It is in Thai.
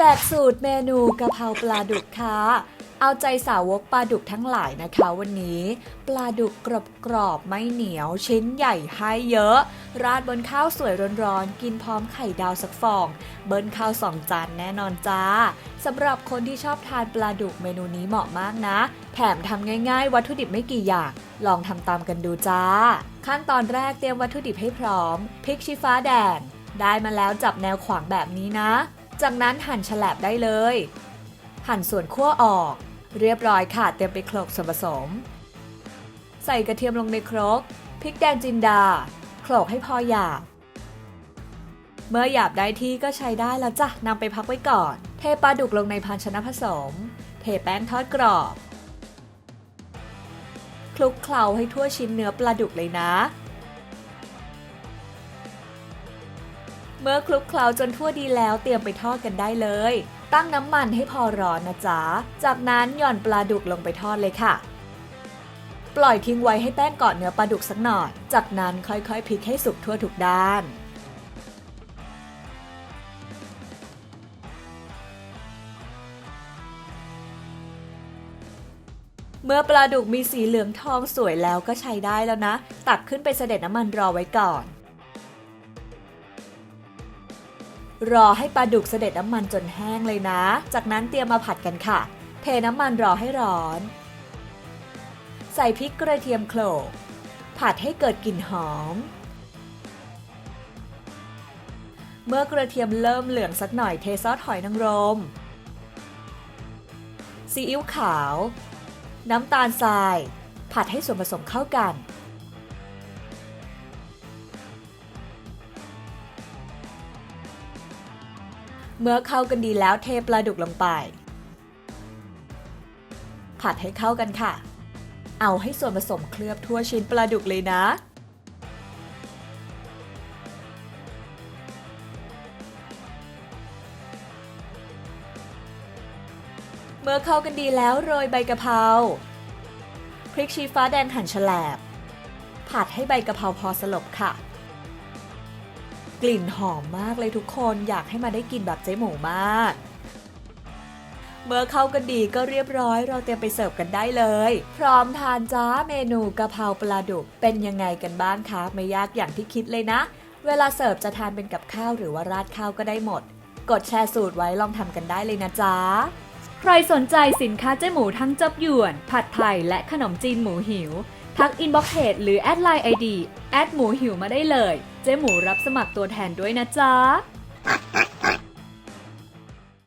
แจกสูตรเมนูกะเพราปลาดุกค่ะ เอาใจสาวกปลาดุกทั้งหลายนะคะวันนี้ ปลาดุกกรอบกรอบๆไม่เหนียวชิ้นใหญ่ให้เยอะ ราดบนข้าวสวยร้อนๆ กินพร้อมไข่ดาวสักฟอง เบิ้ลข้าวสองจานแน่นอนจ้าสำหรับคนที่ชอบทานปลาดุกเมนูนี้เหมาะมากนะ แถมทำง่ายๆ วัตถุดิบไม่กี่อย่างลองทำตามกันดูจ้า ขั้นตอนแรกเตรียมวัตถุดิบให้พร้อมพริกชี้ฟ้าแดงได้มาแล้วจับแนวขวางแบบนี้นะ จากนั้นหั่นฉลบได้เลย หั่นส่วนขั้วออก เรียบร้อยค่ะ เตรียมไปโขลกส่วนผสม ใส่กระเทียมลงในครก พริกแดงจินดา โขลกให้พอหยาบ เมื่อหยาบได้ที่ก็ใช้ได้แล้วจ้ะนำไปพักไว้ก่อน เทปลาดุกลงในภาชนะผสม เทแป้งทอดกรอบ คลุกเคล้าให้ทั่วชิ้นเนื้อปลาดุกเลยนะ เมื่อคลุกเคล้าจนทั่วดีแล้วเตรียมไปทอดกันได้เลย ตั้งน้ำมันให้พอร้อนนะจ๊ะ จากนั้นหย่อนปลาดุกลงไปทอดเลยค่ะ ปล่อยทิ้งไว้ให้แป้งเกาะเนื้อปลาดุกสักหน่อย จากนั้นค่อยๆพลิกให้สุกทั่วทุกด้านเมื่อปลาดุกมีสีเหลืองทองสวยแล้วก็ใช้ได้แล้วนะ ตักขึ้นไปเสด็จน้ำมันรอไว้ก่อน รอให้ปลาดุกเสด็จน้ำมันจนแห้งเลยนะ จากนั้นเตรียมมาผัดกันค่ะ เทน้ำมันรอให้ร้อน ใส่พริกกระเทียมโขลก ผัดให้เกิดกลิ่นหอม เมื่อกระเทียมเริ่มเหลืองสักหน่อยเทซอสหอยนางรม ซีอิ๊วขาว น้ำตาลทราย ผัดให้ส่วนผสมเข้ากัน เมื่อเข้ากันดีแล้วเทปลาดุกลงไป ผัดให้เข้ากันค่ะ เอาให้ส่วนผสมเคลือบทั่วชิ้นปลาดุกเลยนะ เมื่อเข้ากันดีแล้วโรยใบกะเพราพริกชี้ฟ้าแดงหั่นฉลบผัดให้ใบกะเพราพอสลบค่ะ กลิ่นหอมมากเลยทุกคนอยากให้มาได้กินแบบเจ๊หมูมาก เมื่อเข้ากันดีก็เรียบร้อยเราเตรียมไปเสิร์ฟกันได้เลย พร้อมทานจ้าเมนูกะเพราปลาดุกเป็นยังไงกันบ้างคะไม่ยากอย่างที่คิดเลยนะ เวลาเสิร์ฟจะทานเป็นกับข้าวหรือว่าราดข้าวก็ได้หมด กดแชร์สูตรไว้ลองทำกันได้เลยนะจ๊ะใครสนใจสินค้าเจ๊หมูทั้งจับหยวน ผัดไทยและขนมจีนหมูหิว ทักอินบ็อกเพจหรือแอดไลน์ไอดี แอดหมูหิวมาได้เลย เจ๊หมูรับสมัครตัวแทนด้วยนะจ๊ะ